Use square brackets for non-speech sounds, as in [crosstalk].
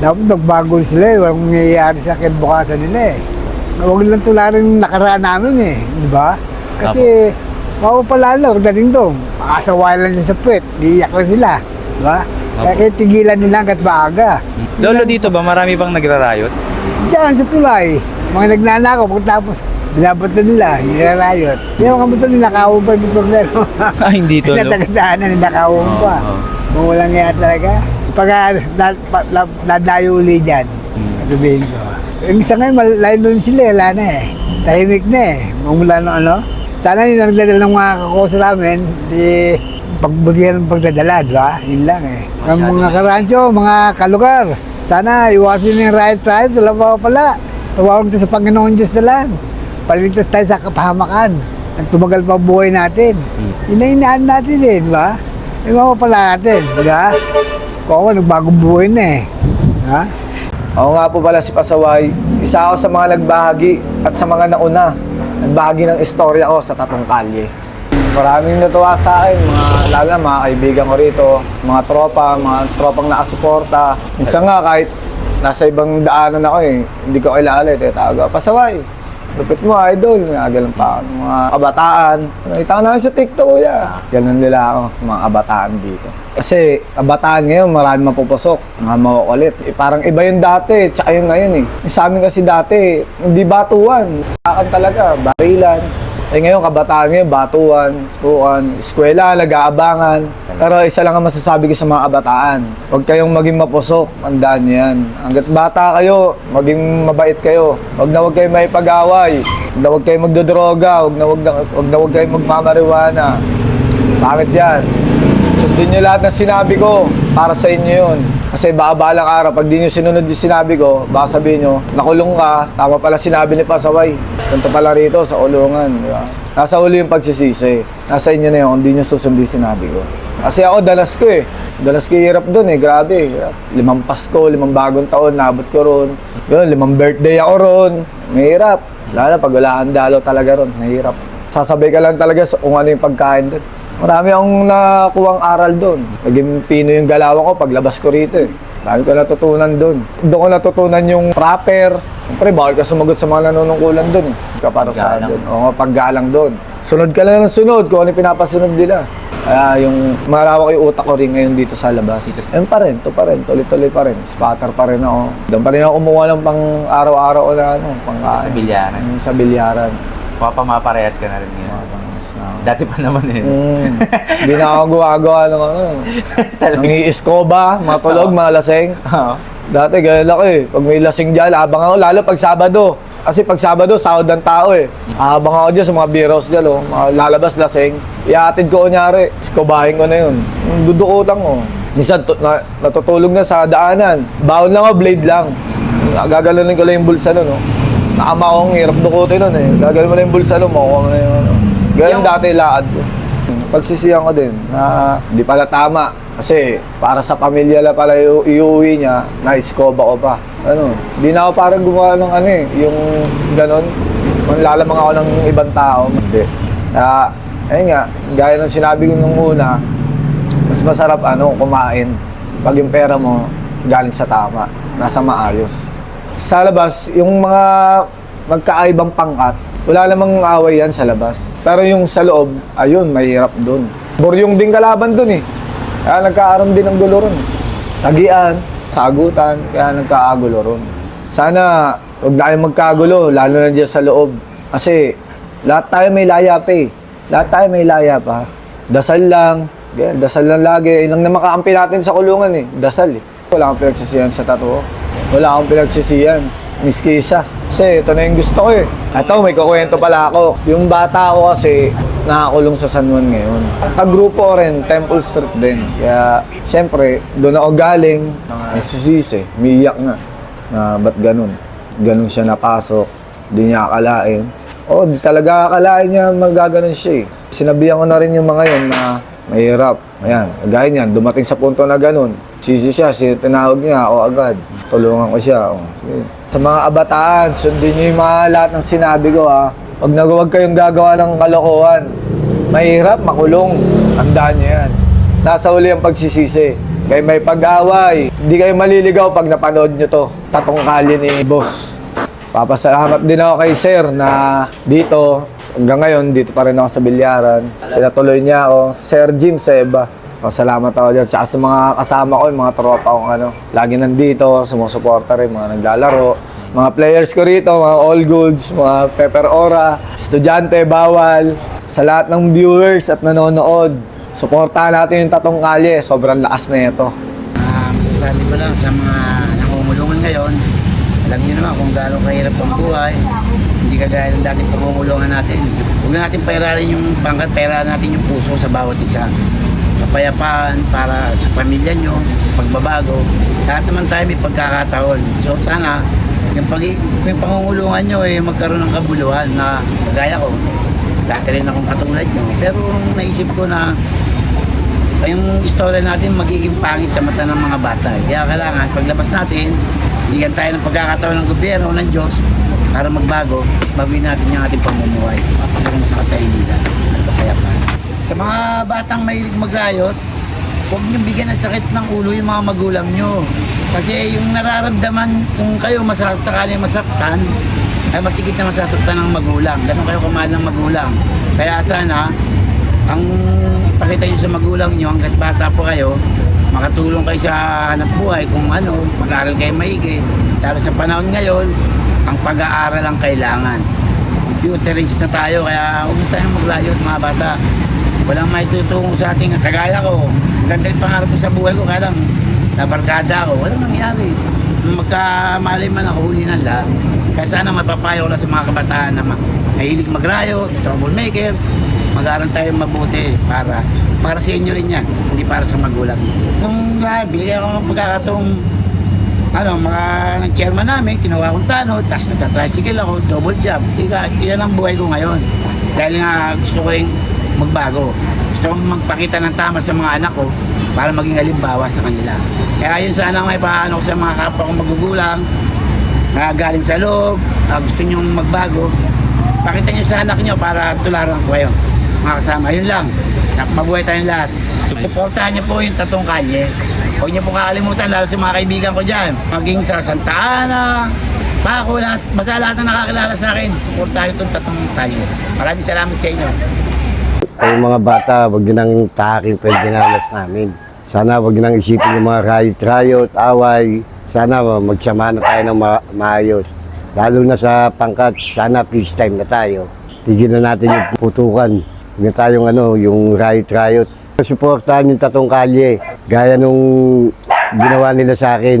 Dapat nagbago sila eh. Walang nangyayari sa kinabukasan nila eh. Huwag lang tularin yung nakaraan namin eh. Di ba? Kasi, mapapalala, dating doon. Makasaway lang din sa puwet. Iiyak lang sila. Di ba? Kaya kaya tigilan nila hanggat maaga. Lolo, dito ba marami bang nagrarayot? Diyan sa tulay, mga nagnanakaw, pagkatapos binabato nila, nirarayot. Yung mga bato nila, pa yung problema. [laughs] Ah, hindi to, no? [laughs] Natagdaanan, nakawin pa. Oo, oo. Kung walang nga talaga. Pag na, pa- na, nadayo uli dyan, Hmm. sabihin ko. Yung isa ngayon, malayo nun sila, eh, wala na eh. Tahimik na eh. Mula nung ano. Sana yung nagdadala ng mga kakosa namin, di pagbutihan ng pagdadala, di ba? Yun lang eh. Ang mga karansyo, mga kalugar, sana iwasin yung riot riot, wala pa pala. Tawag ito sa Panginoon Diyos na lang. Paligtas tayo sa kapahamakan. Ang tumagal pa ang buhay natin. Yun na inaan natin eh, di ba? Iba pa pala natin, di ba? Kung ako, nagbagong buhay na eh. Ha? Ako nga po pala si Pasaway. Isa ako sa mga nagbahagi at sa mga nauna. Nagbahagi ng istorya ko sa Tatong Kalye. Maraming natuwa sa akin, mga, lalo mga kaibigan ko rito, mga tropa, mga tropang nakasuporta. Minsan nga kahit nasa ibang daanan ako eh, hindi ko kilala, eh, tawag ako, Pasaway, lupit mo idol, nagagalang pa. Mga kabataan, nakita ko na sa TikTok kuya. Ganun nila ako, mga kabataan dito. Kasi kabataan ngayon, marami mapupusok, mga makukulit. Eh, parang iba yung dati, tsaka yung ngayon eh. Sa amin kasi dati, hindi batuan. Sa talaga, barilan. Eh ngayon, kabataan ngayon, batuan, sukuan, eskwela, nag-aabangan. Pero isa lang ang masasabi ko sa mga kabataan. Huwag kayong maging mapusok, tandaan niyo yan. Hanggat bata kayo, maging mabait kayo. Huwag na huwag kayong may pag-away. Huwag na huwag kayong magdodroga. Huwag na huwag, na, huwag na huwag kayong magmamariwana. Bakit yan? Sundin niyo lahat ng sinabi ko para sa inyo yun. Kasi baka balang araw, pag di niyo sinunod yung sinabi ko, baka sabihin niyo, nakulong ka, tama pala sinabi ni Pasaway. Punta pala rito sa ulungan, di ba? Nasa uli yung pagsisisi. Nasa inyo na yun, kung di niyo susundin sinabi ko. Kasi ako, dalas ko eh. Dalas ko hirap doon eh, grabe. Limang Pasko, limang bagong taon, nabot ko ron. Yun, limang birthday ako ron. Mahirap. Lalo pag wala kang dalo talaga ron, mahirap. Sasabay ka lang talaga sa kung ano yung pagkain doon. Marami akong nakuwang aral doon. Naging pino yung galawan ko paglabas ko rito eh. Dami ko natutunan doon. Doon ko natutunan yung proper. Siyempre, bawal ka sumagot sa mga nanunungkulan doon. eh. Kapara sa Paggalang. doon. Oo, paggalang doon. Sunod ka lang ng sunod kung ano yung pinapasunod nila. Kaya yung malawak yung utak ko rin ngayon dito sa labas. Ayun pa rin, to pa rin, tuloy-tuloy pa rin. Spatter pa rin ako. Doon pa rin ako kumuha ng pang araw-araw ko na ano, pang Sa bilyaran. Sa bilyaran. Mapaparehas ka na rin ngayon. Dati pa naman eh. Mm. [laughs] Hindi na ako gumagawa ng ano. Talaga. Nang iiskoba, mga tulog, mga laseng. Oo. Dati ganyan ako eh. Pag may lasing dyan, abang ako. Lalo pag Sabado. Kasi pag Sabado, sahod ng tao eh. Abang ako dyan sa mga biros dyan, oh. mga lalabas lasing. Iatid ko kunyari. Iskobahin ko na yun. Dudukutan ko. Minsan, tu- na, natutulog na sa daanan. Baon lang ako, blade lang. Gagalunin ko lang yung bulsa nun, oh. Nakamakong hirap dukutin nun eh. Gagalunin mo lang yung bulsa nun, makuha mo na yung ano. Ganun dati laad ko. Pagsisiyan ko din na di pala tama. Kasi para sa pamilya la pala iu- iuwi niya, na-iskoba ko pa. Ano, di na ako parang gumawa ng ano eh, yung ganon. Manlalamang ako ng ibang tao. Hindi. Kaya, ayun nga, gaya ng sinabi ko nung una, mas masarap ano, kumain pag yung pera mo galing sa tama, nasa maayos. Sa labas, yung mga magkaaibang pangkat, wala namang away yan sa labas. Pero yung sa loob, ayun, mahirap dun. Buryong din kalaban dun eh. Kaya nagkaaroon din ng gulo ron. Sagian, sagutan, kaya nagkaagulo ron. Sana, huwag na kayong magkagulo, lalo na dyan sa loob. Kasi, lahat tayo may layap eh. Lahat tayo may layap ha. Dasal lang, ganyan, dasal lang lagi. Yun lang na makaampi natin sa kulungan eh. Dasal eh. Wala akong pinagsisiyan sa tattoo. Wala akong pinagsisiyan. Miski isa. Kasi ito na yung gusto ko eh. Ito, may kukwento pala ako. Yung bata ko kasi nakakulong sa San Juan ngayon. Kagrupo ko rin, Temple Street din. Kaya, syempre, doon ako galing. Nagsisisi, umiiyak nga. Na ba't ganun? Ganun siya napasok. Di niya akalain. Oo, di talaga akalain niya magaganon siya eh. Sinabihan ko na rin yung mga yun na mahirap. Ayan, gaya niyan, dumating sa punto na ganun. Sisi siya, si tinawag niya ako agad. Tulungan ko siya. Oh. Sige. Sa mga abataan, sundin niyo yung mga lahat ng sinabi ko ha. Huwag na huwag kayong gagawa ng kalokohan. Mahirap, makulong. Tandaan niyo yan. Nasa uli ang pagsisisi. kayo may pag-away. Hindi kayo maliligaw pag napanood nyo to. Tatong kali ni boss. Papasalamat din ako kay sir na dito, hanggang ngayon, dito pa rin ako sa bilyaran. Pinatuloy niya ako, Sir Jim Seba. Pasalamat ako dyan. Saka sa mga kasama ko, yung mga tropa kong ano, lagi nandito, sumusuporta rin, mga naglalaro. Mga players ko rito, mga all goods, mga pepper ora, estudyante, bawal. Sa lahat ng viewers at nanonood, suportahan natin yung tatong kalye. Sobrang lakas na ito. Ah, masasabi ko lang sa mga nangungulungan ngayon, alam niyo naman kung gaano kahirap ang buhay. Hindi kagaya ng dating pangungulungan natin. Huwag na natin pairalin yung pangkat, pairalin natin yung puso sa bawat isa. Kapayapaan para sa pamilya nyo, pagbabago. Lahat naman tayo may pagkakataon. So sana, yung, pag yung pangungulungan nyo eh magkaroon ng kabuluhan na kagaya ko. Dati rin akong katulad nyo. Pero naisip ko na yung istorya natin magiging pangit sa mata ng mga bata. Kaya kailangan, paglabas natin, bigyan tayo ng pagkakataon ng gobyerno, ng Diyos, para magbago, baguhin natin yung ating pamumuhay. Hanggang sa katahimikan at kapayapaan. Sa mga batang mahilig magrayot, huwag niyong bigyan ng sakit ng ulo yung mga magulang nyo. Kasi yung nararamdaman kung kayo masasakali masaktan, ay masigit na masasaktan ng magulang. Ganun kayo kamahal ng magulang. Kaya sana, ang ipakita nyo sa magulang nyo hanggat bata po kayo, makatulong kayo sa hanap buhay kung ano, mag-aaral kayo maigi. Lalo sa panahon ngayon, ang pag-aaral ang kailangan. Computerized na tayo, kaya huwag tayong maglayot mga bata. Walang may tutulong sa ating kagaya ko. Ganda rin pangarap ko sa buhay ko, kaya lang nabarkada ako. Walang nangyari. Magkamali man ako huli ng lahat. Kaya sana mapapayo lang sa mga kabataan na ma- mahilig magrayo, troublemaker, mag-aaral tayo mabuti para para sa inyo rin yan, hindi para sa magulang. Nung lahat, ako ng pagkakataong ano, mga ng chairman namin, kinuha kong tanod, tapos nagtatricycle ako, double job. Ika, yan ang buhay ko ngayon. Dahil nga gusto ko rin magbago. Gusto kong magpakita ng tama sa mga anak ko para maging halimbawa sa kanila. Kaya yun sana may paano ko sa mga kapwa kong magugulang na galing sa loob, na gusto nyo magbago. Pakita nyo sa anak nyo para tularan ko kayo. Mga kasama, yun lang. Mabuhay tayong lahat. Supportahan nyo po yung tatong kalye. Huwag niyo po kakalimutan, lalo sa mga kaibigan ko dyan. Maging sa Santa Ana, Paco, lahat, basta lahat na nakakilala sa akin, suportahan itong tatong kalye. Maraming salamat sa inyo. Ay mga bata, wag nyo nang tahakin pa yung namin. Sana wag nang isipin yung mga riot-riot, away. Sana ma- magsama na tayo ng ma- maayos. Lalo na sa pangkat, sana peace time na tayo. Tigil na natin yung putukan. Huwag na tayong ano, yung riot-riot. Suportahan yung tatong kalye, gaya nung ginawa nila sa akin.